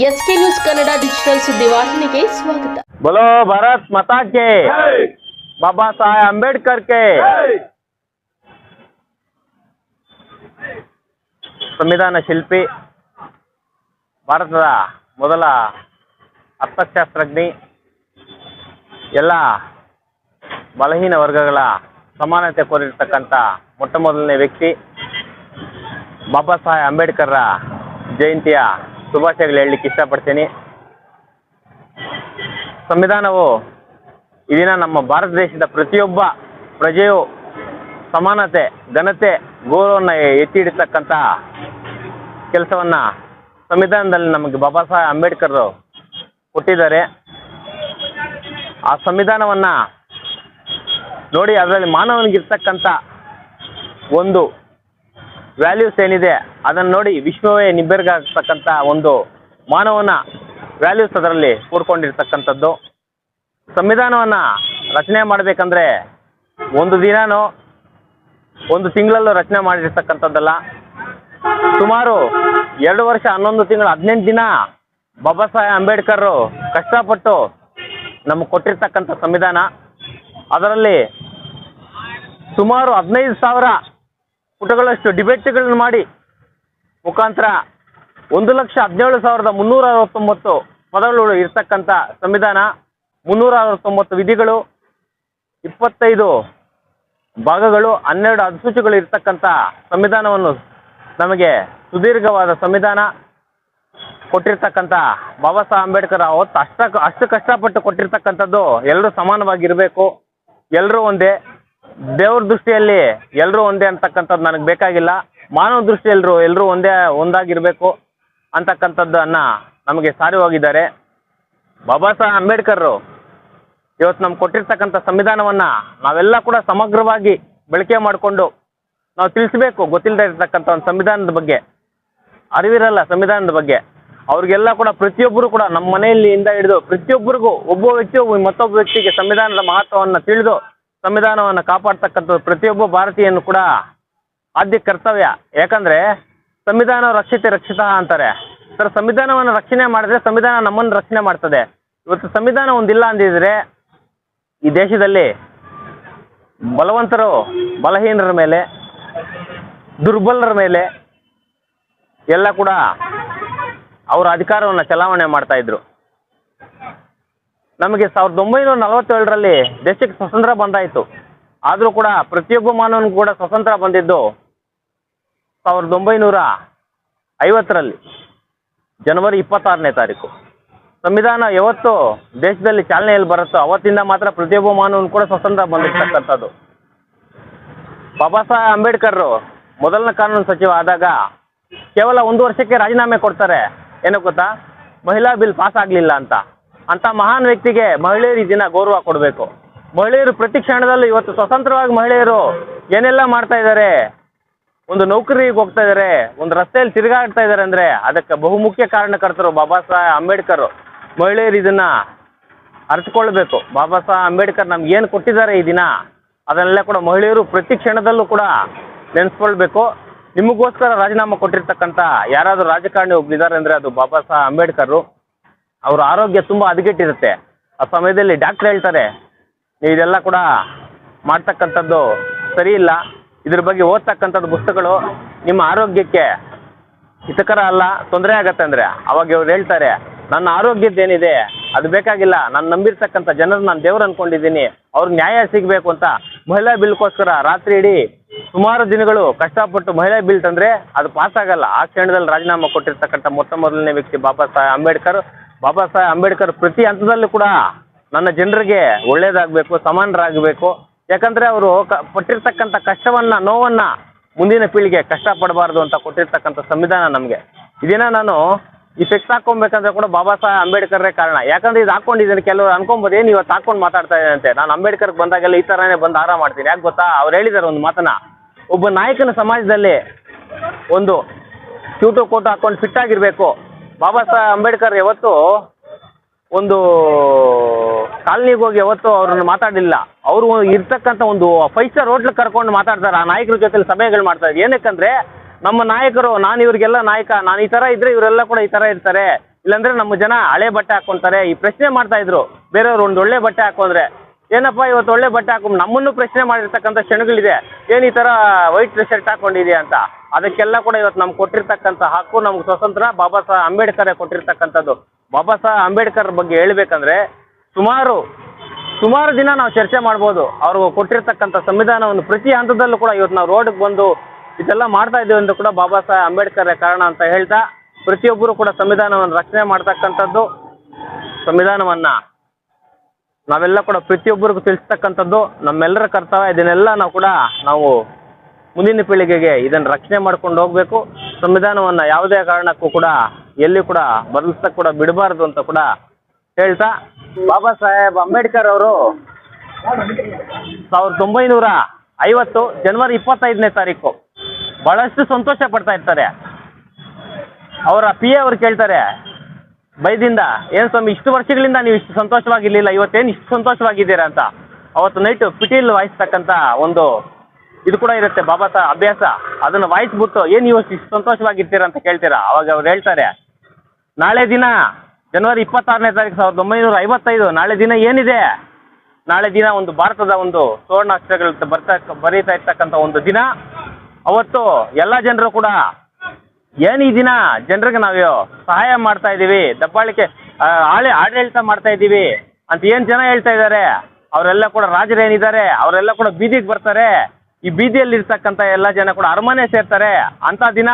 SK news Kannada digital ಸುದ್ದಿವಾಹಿನಿಗೆ ಸ್ವಾಗತ. ಬಲೋ ಭಾರತ್ ಮತಾಕೆ ಬಾಬಾ ಸಾಹೇಬ್ ಅಂಬೇಡ್ಕರ್ ಕೆ ಸಂವಿಧಾನ ಶಿಲ್ಪಿ ಭಾರತದ ಮೊದಲ ಅರ್ಥಶಾಸ್ತ್ರಜ್ಞಿ ಎಲ್ಲ ಬಲಹೀನ ವರ್ಗಗಳ ಸಮಾನತೆ ಕೋರಿರ್ತಕ್ಕಂಥ ಮೊಟ್ಟ ಮೊದಲನೇ ವ್ಯಕ್ತಿ ಬಾಬಾ ಸಾಹೇಬ್ ಅಂಬೇಡ್ಕರ್ರ ಜಯಂತಿಯ ಶುಭಾಶಯಗಳು ಹೇಳಲಿಕ್ಕೆ ಇಷ್ಟಪಡ್ತೀನಿ. ಸಂವಿಧಾನವು ಇದಿನ ದಿನ ನಮ್ಮ ಭಾರತ ದೇಶದ ಪ್ರತಿಯೊಬ್ಬ ಪ್ರಜೆಯು ಸಮಾನತೆ, ಘನತೆ, ಗೌರವವನ್ನು ಎತ್ತಿ ಹಿಡಿತಕ್ಕಂಥ ಕೆಲಸವನ್ನು ಸಂವಿಧಾನದಲ್ಲಿ ನಮಗೆ ಬಾಬಾ ಸಾಹೇಬ್ ಅಂಬೇಡ್ಕರ್ ಕೊಟ್ಟಿದ್ದಾರೆ. ಆ ಸಂವಿಧಾನವನ್ನು ನೋಡಿ ಅದರಲ್ಲಿ ಮಾನವನಿಗಿರ್ತಕ್ಕಂಥ ಒಂದು ವ್ಯಾಲ್ಯೂಸ್ ಏನಿದೆ, ಅದನ್ನು ನೋಡಿ ವಿಶ್ವವೇ ನಿಬ್ಬೆರಗಾಗ್ತಕ್ಕಂಥ ಒಂದು ಮಾನವನ ವ್ಯಾಲ್ಯೂಸ್ ಅದರಲ್ಲಿ ಕೂಡ್ಕೊಂಡಿರ್ತಕ್ಕಂಥದ್ದು ಸಂವಿಧಾನವನ್ನು ರಚನೆ ಮಾಡಬೇಕಂದ್ರೆ ಒಂದು ದಿನನೋ ಒಂದು ತಿಂಗಳಲ್ಲೂ ರಚನೆ ಮಾಡಿರ್ತಕ್ಕಂಥದ್ದಲ್ಲ. ಸುಮಾರು ಎರಡು ವರ್ಷ ಹನ್ನೊಂದು ತಿಂಗಳು ಹದಿನೆಂಟು ದಿನ ಬಾಬಾ ಸಾಹೇಬ್ ಅಂಬೇಡ್ಕರ್ ಕಷ್ಟಪಟ್ಟು ನಮಗೆ ಕೊಟ್ಟಿರ್ತಕ್ಕಂಥ ಸಂವಿಧಾನ. ಅದರಲ್ಲಿ ಸುಮಾರು ಹದಿನೈದು ಸಾವಿರ ಪುಟಗಳಷ್ಟು ಡಿಬೇಟ್ಗಳನ್ನು ಮಾಡಿ ಮುಖಾಂತರ ಒಂದು ಲಕ್ಷ ಹದಿನೇಳು ಸಾವಿರದ ಮುನ್ನೂರ ಅರವತ್ತೊಂಬತ್ತು ಪದಗಳು ಇರ್ತಕ್ಕಂಥ ಸಂವಿಧಾನ, ಮುನ್ನೂರ ಅರವತ್ತೊಂಬತ್ತು ವಿಧಿಗಳು, ಇಪ್ಪತ್ತೈದು ಭಾಗಗಳು, ಹನ್ನೆರಡು ಅಧಿಸೂಚಿಗಳು ಇರ್ತಕ್ಕಂಥ ಸಂವಿಧಾನವನ್ನು ನಮಗೆ ಸುದೀರ್ಘವಾದ ಸಂವಿಧಾನ ಕೊಟ್ಟಿರ್ತಕ್ಕಂಥ ಬಾಬಾ ಸಾಹೇಬ್ ಅಂಬೇಡ್ಕರ್ ಅವತ್ತು ಅಷ್ಟ ಅಷ್ಟು ಕಷ್ಟಪಟ್ಟು ಕೊಟ್ಟಿರ್ತಕ್ಕಂಥದ್ದು ಎಲ್ಲರೂ ಸಮಾನವಾಗಿರಬೇಕು. ಎಲ್ಲರೂ ಒಂದೇ. ದೇವ್ರ ದೃಷ್ಟಿಯಲ್ಲಿ ಎಲ್ಲರೂ ಒಂದೇ ಅಂತಕ್ಕಂಥದ್ದು ನನಗೆ ಬೇಕಾಗಿಲ್ಲ. ಮಾನವ ದೃಷ್ಟಿಯಲ್ಲರೂ ಎಲ್ಲರೂ ಒಂದೇ, ಒಂದಾಗಿರಬೇಕು ಅಂತಕ್ಕಂಥದ್ದನ್ನು ನಮಗೆ ಸಾರಿ ಹೋಗಿದ್ದಾರೆ ಬಾಬಾ ಸಾಹೇಬ್ ಅಂಬೇಡ್ಕರ್ ಇವತ್ತು ನಮ್ಗೆ ಕೊಟ್ಟಿರ್ತಕ್ಕಂಥ ಸಂವಿಧಾನವನ್ನ ನಾವೆಲ್ಲ ಕೂಡ ಸಮಗ್ರವಾಗಿ ಬಳಕೆ ಮಾಡಿಕೊಂಡು ನಾವು ತಿಳಿಸ್ಬೇಕು ಗೊತ್ತಿಲ್ಲದೆ ಇರತಕ್ಕಂಥ ಒಂದು ಸಂವಿಧಾನದ ಬಗ್ಗೆ. ಅರಿವಿರಲ್ಲ ಸಂವಿಧಾನದ ಬಗ್ಗೆ. ಅವ್ರಿಗೆಲ್ಲ ಕೂಡ ಪ್ರತಿಯೊಬ್ಬರು ಕೂಡ ನಮ್ಮ ಮನೆಯಲ್ಲಿ ಇಂದ ಹಿಡಿದು ಪ್ರತಿಯೊಬ್ಬರಿಗೂ ಒಬ್ಬ ವ್ಯಕ್ತಿಯು ಮತ್ತೊಬ್ಬ ವ್ಯಕ್ತಿಗೆ ಸಂವಿಧಾನದ ಮಹತ್ವವನ್ನು ತಿಳಿದು ಸಂವಿಧಾನವನ್ನು ಕಾಪಾಡ್ತಕ್ಕಂಥ ಪ್ರತಿಯೊಬ್ಬ ಭಾರತೀಯನು ಕೂಡ ಆದ್ಯ ಕರ್ತವ್ಯ. ಯಾಕಂದ್ರೆ ಸಂವಿಧಾನ ರಕ್ಷಿತ ರಕ್ಷಿತ ಅಂತಾರೆ. ಸರ್, ಸಂವಿಧಾನವನ್ನು ರಕ್ಷಣೆ ಮಾಡಿದ್ರೆ ಸಂವಿಧಾನ ನಮ್ಮನ್ನು ರಕ್ಷಣೆ ಮಾಡ್ತದೆ. ಇವತ್ತು ಸಂವಿಧಾನ ಒಂದಿಲ್ಲ ಅಂದಿದ್ರೆ ಈ ದೇಶದಲ್ಲಿ ಬಲವಂತರು, ಬಲಹೀನರ ಮೇಲೆ, ದುರ್ಬಲರ ಮೇಲೆ ಎಲ್ಲ ಕೂಡ ಅವರ ಅಧಿಕಾರವನ್ನು ಚಲಾವಣೆ ಮಾಡ್ತಾ ಇದ್ರು. ನಮಗೆ ಸಾವಿರದ ಒಂಬೈನೂರ ನಲವತ್ತೇಳರಲ್ಲಿ ದೇಶಕ್ಕೆ ಸ್ವತಂತ್ರ ಬಂದಾಯಿತು. ಆದರೂ ಕೂಡ ಪ್ರತಿಯೊಬ್ಬ ಮಾನವನಿಗೂ ಕೂಡ ಸ್ವತಂತ್ರ ಬಂದಿದ್ದು ಸಾವಿರದ ಒಂಬೈನೂರ ಐವತ್ತರಲ್ಲಿ, ಜನವರಿ ಇಪ್ಪತ್ತಾರನೇ ತಾರೀಕು. ಸಂವಿಧಾನ ಯಾವತ್ತು ದೇಶದಲ್ಲಿ ಚಾಲನೆಯಲ್ಲಿ ಬರುತ್ತೋ ಅವತ್ತಿಂದ ಮಾತ್ರ ಪ್ರತಿಯೊಬ್ಬ ಮಾನವನು ಕೂಡ ಸ್ವತಂತ್ರ ಬಂದಿರ್ತಕ್ಕಂಥದ್ದು. ಬಾಬಾ ಸಾಹೇಬ್ ಅಂಬೇಡ್ಕರ್ ಮೊದಲನೇ ಕಾನೂನು ಸಚಿವ ಆದಾಗ ಕೇವಲ ಒಂದು ವರ್ಷಕ್ಕೆ ರಾಜೀನಾಮೆ ಕೊಡ್ತಾರೆ. ಏನಕ್ಕೆ ಗೊತ್ತಾ? ಮಹಿಳಾ ಬಿಲ್ ಪಾಸ್ ಆಗಲಿಲ್ಲ ಅಂತ. ಅಂತ ಮಹಾನ್ ವ್ಯಕ್ತಿಗೆ ಮಹಿಳೆಯರು ಈ ದಿನ ಗೌರವ ಕೊಡಬೇಕು. ಮಹಿಳೆಯರು ಪ್ರತಿ ಕ್ಷಣದಲ್ಲೂ ಇವತ್ತು ಸ್ವತಂತ್ರವಾಗಿ ಮಹಿಳೆಯರು ಏನೆಲ್ಲ ಮಾಡ್ತಾ ಇದ್ದಾರೆ? ಒಂದು ನೌಕರಿಗೆ ಹೋಗ್ತಾ ಇದ್ದಾರೆ, ಒಂದು ರಸ್ತೆಯಲ್ಲಿ ತಿರುಗಾಡ್ತಾ ಇದ್ದಾರೆ ಅಂದ್ರೆ ಅದಕ್ಕೆ ಬಹುಮುಖ್ಯ ಕಾರಣಕರ್ತರು ಬಾಬಾ ಸಾಹೇಬ್ ಅಂಬೇಡ್ಕರ್. ಮಹಿಳೆಯರು ಇದನ್ನ ಅರ್ಥಕೊಳ್ಬೇಕು ಬಾಬಾ ಸಾಹೇಬ್ ಅಂಬೇಡ್ಕರ್ ನಮ್ಗೆ ಏನು ಕೊಟ್ಟಿದ್ದಾರೆ ಈ ದಿನ? ಅದನ್ನೆಲ್ಲ ಕೂಡ ಮಹಿಳೆಯರು ಪ್ರತಿ ಕ್ಷಣದಲ್ಲೂ ಕೂಡ ನೆನೆಸ್ಕೊಳ್ಬೇಕು. ನಿಮಗೋಸ್ಕರ ರಾಜೀನಾಮೆ ಕೊಟ್ಟಿರ್ತಕ್ಕಂಥ ಯಾರಾದರೂ ರಾಜಕಾರಣಿ ಒಬ್ಬರಿದ್ದಾರೆ ಅಂದರೆ ಅದು ಬಾಬಾ ಸಾಹೇಬ್ ಅಂಬೇಡ್ಕರ್. ಅವ್ರ ಆರೋಗ್ಯ ತುಂಬ ಹದಗೆಟ್ಟಿರುತ್ತೆ. ಆ ಸಮಯದಲ್ಲಿ ಡಾಕ್ಟರ್ ಹೇಳ್ತಾರೆ, ನೀವು ಇದೆಲ್ಲ ಕೂಡ ಮಾಡ್ತಕ್ಕಂಥದ್ದು ಸರಿ ಇಲ್ಲ. ಇದ್ರ ಬಗ್ಗೆ ಓದ್ತಕ್ಕಂಥದ್ದು ಪುಸ್ತಕಗಳು ನಿಮ್ಮ ಆರೋಗ್ಯಕ್ಕೆ ಹಿತಕರ ಅಲ್ಲ, ತೊಂದರೆ ಆಗತ್ತೆ ಅಂದರೆ. ಅವಾಗ ಇವ್ರು ಹೇಳ್ತಾರೆ, ನನ್ನ ಆರೋಗ್ಯದ್ದೇನಿದೆ ಅದು ಬೇಕಾಗಿಲ್ಲ. ನಾನು ನಂಬಿರ್ತಕ್ಕಂಥ ಜನರು ನಾನು ದೇವ್ರು ಅನ್ಕೊಂಡಿದ್ದೀನಿ. ಅವ್ರಿಗೆ ನ್ಯಾಯ ಸಿಗಬೇಕು ಅಂತ ಮಹಿಳಾ ಬಿಲ್ಗೋಸ್ಕರ ರಾತ್ರಿ ಇಡೀ ಸುಮಾರು ದಿನಗಳು ಕಷ್ಟಪಟ್ಟು ಮಹಿಳಾ ಬಿಲ್ ತಂದರೆ ಅದು ಪಾಸ್ ಆಗಲ್ಲ. ಆ ಕ್ಷಣದಲ್ಲಿ ರಾಜೀನಾಮೆ ಕೊಟ್ಟಿರ್ತಕ್ಕಂಥ ಮೊತ್ತ ಮೊದಲನೇ ವ್ಯಕ್ತಿ ಬಾಬಾ ಸಾಹೇಬ್ ಅಂಬೇಡ್ಕರ್ ಬಾಬಾ ಸಾಹೇಬ್ ಅಂಬೇಡ್ಕರ್ ಪ್ರತಿ ಹಂತದಲ್ಲೂ ಕೂಡ ನನ್ನ ಜನರಿಗೆ ಒಳ್ಳೇದಾಗಬೇಕು, ಸಮಾನರಾಗಬೇಕು. ಯಾಕಂದ್ರೆ ಅವರು ಕ ಪಟ್ಟಿರ್ತಕ್ಕಂಥ ಕಷ್ಟವನ್ನ, ನೋವನ್ನ ಮುಂದಿನ ಪೀಳಿಗೆ ಕಷ್ಟಪಡಬಾರ್ದು ಅಂತ ಕೊಟ್ಟಿರ್ತಕ್ಕಂಥ ಸಂವಿಧಾನ ನಮಗೆ. ಇದನ್ನ ನಾನು ಈ ಫೆಕ್ಸ್ ಹಾಕೊಬೇಕಂದ್ರೆ ಕೂಡ ಬಾಬಾ ಸಾಹೇಬ್ ಅಂಬೇಡ್ಕರ್ರೇ ಕಾರಣ. ಯಾಕಂದ್ರೆ ಇದು ಹಾಕೊಂಡಿದ್ದೀನಿ, ಕೆಲವರು ಅನ್ಕೊಂಬೋದು, ಏನು ಇವತ್ತು ಹಾಕೊಂಡು ಮಾತಾಡ್ತಾ ಇದ್ದಂತೆ ನಾನು ಅಂಬೇಡ್ಕರ್ಗೆ ಬಂದಾಗೆಲ್ಲ ಈ ಥರನೇ ಬಂದು ಆರಾಮ ಮಾಡ್ತೀನಿ. ಯಾಕೆ ಗೊತ್ತಾ? ಅವ್ರು ಹೇಳಿದ್ದಾರೆ ಒಂದು ಮಾತನ್ನ. ಒಬ್ಬ ನಾಯಕನ ಸಮಾಜದಲ್ಲಿ ಒಂದು ಕ್ಯೂಟು ಕೋಟು ಹಾಕೊಂಡು ಫಿಟ್ ಆಗಿರಬೇಕು. ಬಾಬಾ ಸಾಹೇಬ್ ಅಂಬೇಡ್ಕರ್ ಯಾವತ್ತು ಒಂದು ಕಾಲನಿಗೆ ಹೋಗಿ ಯಾವತ್ತು ಅವ್ರನ್ನ ಮಾತಾಡಿಲ್ಲ ಅವರು ಇರ್ತಕ್ಕಂಥ ಒಂದು ಫೈವ್ ಸ್ಟಾರ್ ಹೋಟ್ಲಿಗೆ ಕರ್ಕೊಂಡು ಮಾತಾಡ್ತಾರೆ, ಆ ನಾಯಕರ ಜೊತೆಲಿ ಸಭೆಗಳು ಮಾಡ್ತಾರೆ ಏನಕ್ಕಂದ್ರೆ, ನಮ್ಮ ನಾಯಕರು, ನಾನು ಇವರಿಗೆಲ್ಲ ನಾಯಕ, ನಾನು ಈ ಥರ ಇದ್ರೆ ಇವರೆಲ್ಲ ಕೂಡ ಈ ಥರ ಇರ್ತಾರೆ. ಇಲ್ಲಾಂದ್ರೆ ನಮ್ಮ ಜನ ಹಳೆ ಬಟ್ಟೆ ಹಾಕೊಂತಾರೆ. ಈ ಪ್ರಶ್ನೆ ಮಾಡ್ತಾ ಇದ್ರು. ಬೇರೆಯವ್ರು ಒಂದು ಒಳ್ಳೆ ಬಟ್ಟೆ ಹಾಕೊಂಡ್ರೆ ಏನಪ್ಪ, ಇವತ್ತು ಒಳ್ಳೆ ಬಟ್ಟೆ ಹಾಕೊಂಡು ನಮ್ಮನ್ನು ಪ್ರಶ್ನೆ ಮಾಡಿರ್ತಕ್ಕಂಥ ಕ್ಷಣಗಳಿದೆ. ಏನು ಈ ಥರ ವೈಟ್ ಶರ್ಟ್ ಹಾಕೊಂಡಿದೆ ಅಂತ. ಅದಕ್ಕೆಲ್ಲ ಕೂಡ ಇವತ್ತು ನಮ್ಗೆ ಕೊಟ್ಟಿರ್ತಕ್ಕಂಥ ಹಕ್ಕು ನಮ್ಗೆ ಸ್ವತಂತ್ರ. ಬಾಬಾ ಸಾಹೇಬ್ ಅಂಬೇಡ್ಕರ್ ಕೊಟ್ಟಿರ್ತಕ್ಕಂಥದ್ದು. ಬಾಬಾ ಸಾಹೇಬ್ ಅಂಬೇಡ್ಕರ್ ಬಗ್ಗೆ ಹೇಳ್ಬೇಕಂದ್ರೆ, ಸುಮಾರು ಸುಮಾರು ದಿನ ನಾವು ಚರ್ಚೆ ಮಾಡ್ಬೋದು. ಅವರು ಕೊಟ್ಟಿರ್ತಕ್ಕಂಥ ಸಂವಿಧಾನವನ್ನು ಪ್ರತಿ ಹಂತದಲ್ಲೂ ಕೂಡ ಇವತ್ತು ನಾವು ರೋಡ್ಗೆ ಬಂದು ಇದೆಲ್ಲ ಮಾಡ್ತಾ ಇದ್ದೀವಿ ಅಂತ ಕೂಡ ಬಾಬಾ ಸಾಹೇಬ್ ಅಂಬೇಡ್ಕರ್ ಕಾರಣ ಅಂತ ಹೇಳ್ತಾ, ಪ್ರತಿಯೊಬ್ಬರು ಕೂಡ ಸಂವಿಧಾನವನ್ನು ರಕ್ಷಣೆ ಮಾಡ್ತಕ್ಕಂಥದ್ದು, ಸಂವಿಧಾನವನ್ನು. ನಾವೆಲ್ಲ ಕೂಡ ಪ್ರತಿಯೊಬ್ಬರಿಗೂ ತಿಳಿಸ್ತಕ್ಕಂಥದ್ದು ನಮ್ಮೆಲ್ಲರ ಕರ್ತವ್ಯ. ಇದನ್ನೆಲ್ಲ ನಾವು ಕೂಡ ನಾವು ಮುಂದಿನ ಪೀಳಿಗೆಗೆ ಇದನ್ನು ರಕ್ಷಣೆ ಮಾಡ್ಕೊಂಡು ಹೋಗಬೇಕು. ಸಂವಿಧಾನವನ್ನು ಯಾವುದೇ ಕಾರಣಕ್ಕೂ ಕೂಡ ಎಲ್ಲಿ ಕೂಡ ಬದಲಿಸ್ತಾ ಕೂಡ ಬಿಡಬಾರ್ದು ಅಂತ ಕೂಡ ಹೇಳ್ತಾ. ಬಾಬಾ ಸಾಹೇಬ್ ಅಂಬೇಡ್ಕರ್ ಅವರು ಸಾವಿರದ ಒಂಬೈನೂರ ಐವತ್ತು ಜನವರಿ ಇಪ್ಪತ್ತೈದನೇ ತಾರೀಕು ಬಹಳಷ್ಟು ಸಂತೋಷ ಪಡ್ತಾ ಇರ್ತಾರೆ. ಅವರ ಪಿ ಎ ಅವ್ರು ಕೇಳ್ತಾರೆ ಬೈದಿಂದ ಏನು ಸ್ವಾಮಿ, ಇಷ್ಟು ವರ್ಷಗಳಿಂದ ನೀವು ಇಷ್ಟು ಸಂತೋಷವಾಗಿರ್ಲಿಲ್ಲ, ಇವತ್ತೇನು ಇಷ್ಟು ಸಂತೋಷವಾಗಿದ್ದೀರಾ ಅಂತ? ಅವತ್ತು ನೈಟ್ ಪಿಟೀಲ್ ವಾಯಿಸ್ತಕ್ಕಂಥ ಒಂದು ಇದು ಕೂಡ ಇರುತ್ತೆ, ಬಾಬಾ ಸಾ ಅಭ್ಯಾಸ. ಅದನ್ನು ವಾಯಿಸ್ಬಿಟ್ಟು, ಏನು ಇವತ್ತು ಇಷ್ಟು ಸಂತೋಷವಾಗಿರ್ತೀರಾ ಅಂತ ಕೇಳ್ತೀರಾ? ಅವಾಗ ಅವ್ರು ಹೇಳ್ತಾರೆ, ನಾಳೆ ದಿನ, ಜನವರಿ ಇಪ್ಪತ್ತಾರನೇ ತಾರೀಕು ಸಾವಿರದ ಒಂಬೈನೂರ ಐವತ್ತೈದು ನಾಳೆ ದಿನ ಏನಿದೆ? ನಾಳೆ ದಿನ ಒಂದು ಭಾರತದ ಒಂದು ಸುವರ್ಣ ಅಕ್ಷರಗಳ ಬರ್ತಾ, ಬರೀತಾ ಇರ್ತಕ್ಕಂಥ ಒಂದು ದಿನ. ಅವತ್ತು ಎಲ್ಲ ಜನರು ಕೂಡ ಏನು ಈ ದಿನ ಜನರಿಗೆ ನಾವು ಸಹಾಯ ಮಾಡ್ತಾ ಇದ್ದೀವಿ ದಬ್ಬಾಳಿಕೆ ಆಳೆ ಆಡಳಿತ ಮಾಡ್ತಾ ಇದ್ದೀವಿ ಅಂತ ಏನು ಜನ ಹೇಳ್ತಾ ಇದ್ದಾರೆ ಅವರೆಲ್ಲ ಕೂಡ ರಾಜರು ಏನಿದ್ದಾರೆ ಅವರೆಲ್ಲ ಕೂಡ ಬೀದಿಗೆ ಬರ್ತಾರೆ. ಈ ಬೀದಿಯಲ್ಲಿ ಇರ್ತಕ್ಕಂಥ ಎಲ್ಲ ಜನ ಕೂಡ ಅರಮನೆ ಸೇರ್ತಾರೆ. ಅಂತ ದಿನ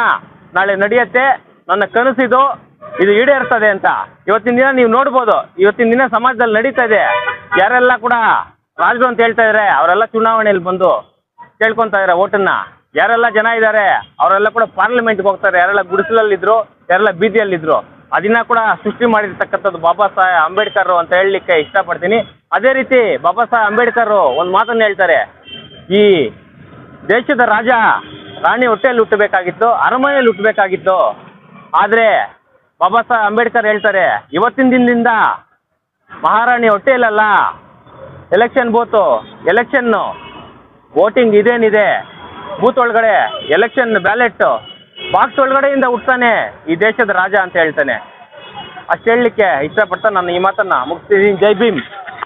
ನಾಳೆ ನಡೆಯುತ್ತೆ. ನನ್ನ ಕನಸಿದು ಇದು ಈಡೇರ್ತದೆ ಅಂತ. ಇವತ್ತಿನ ದಿನ ನೀವು ನೋಡ್ಬೋದು. ಇವತ್ತಿನ ದಿನ ಸಮಾಜದಲ್ಲಿ ನಡೀತಾ ಇದೆ. ಯಾರೆಲ್ಲ ಕೂಡ ರಾಜರು ಅಂತ ಹೇಳ್ತಾ ಇದ್ದಾರೆ ಅವರೆಲ್ಲ ಚುನಾವಣೆಯಲ್ಲಿ ಬಂದು ಕೇಳ್ಕೊಂತ ಇದ್ದಾರೆ ಓಟನ್ನ ಯಾರೆಲ್ಲ ಜನ ಇದ್ದಾರೆ, ಅವರೆಲ್ಲ ಕೂಡ ಪಾರ್ಲಿಮೆಂಟ್ಗೆ ಹೋಗ್ತಾರೆ. ಯಾರೆಲ್ಲ ಗುಡಿಸಲಲ್ಲಿದ್ರು, ಯಾರೆಲ್ಲ ಬೀದಿಯಲ್ಲಿದ್ರು. ಅದನ್ನ ಕೂಡ ಸೃಷ್ಟಿ ಮಾಡಿರ್ತಕ್ಕಂಥದ್ದು ಬಾಬಾ ಸಾಹೇಬ್ ಅಂಬೇಡ್ಕರ್ ಅಂತ ಹೇಳಲಿಕ್ಕೆ ಇಷ್ಟಪಡ್ತೀನಿ. ಅದೇ ರೀತಿ ಬಾಬಾ ಸಾಹೇಬ್ ಅಂಬೇಡ್ಕರ್ ಒಂದು ಮಾತನ್ನು ಹೇಳ್ತಾರೆ. ಈ ದೇಶದ ರಾಜ ರಾಣಿ ಹೊಟ್ಟೆಯಲ್ಲಿ ಹುಟ್ಟಬೇಕಾಗಿತ್ತು, ಅರಮನೆಯಲ್ಲಿ ಹುಟ್ಟಬೇಕಾಗಿತ್ತು. ಆದರೆ ಬಾಬಾ ಸಾಹೇಬ್ ಅಂಬೇಡ್ಕರ್ ಹೇಳ್ತಾರೆ, ಇವತ್ತಿನ ದಿನದಿಂದ ಮಹಾರಾಣಿ ಹೊಟ್ಟೆಯಲ್ಲ ಎಲೆಕ್ಷನ್ ಬೋತು ಎಲೆಕ್ಷನ್ನು ವೋಟಿಂಗ್ ಇದೇನಿದೆ ಬೂತ್ ಒಳಗಡೆ ಎಲೆಕ್ಷನ್ ಬ್ಯಾಲೆಟ್ ಬಾಕ್ಸ್ ಒಳಗಡೆಯಿಂದ ಹುಟ್ತಾನೆ ಈ ದೇಶದ ರಾಜ ಅಂತ ಹೇಳ್ತಾನೆ. ಅಷ್ಟು ಹೇಳಲಿಕ್ಕೆ ಇಷ್ಟಪಡ್ತಾ ನಾನು ಈ ಮಾತನ್ನು ಮುಗಿಸ್ತಿದ್ದೀನಿ ಜೈ ಭೀಮ್.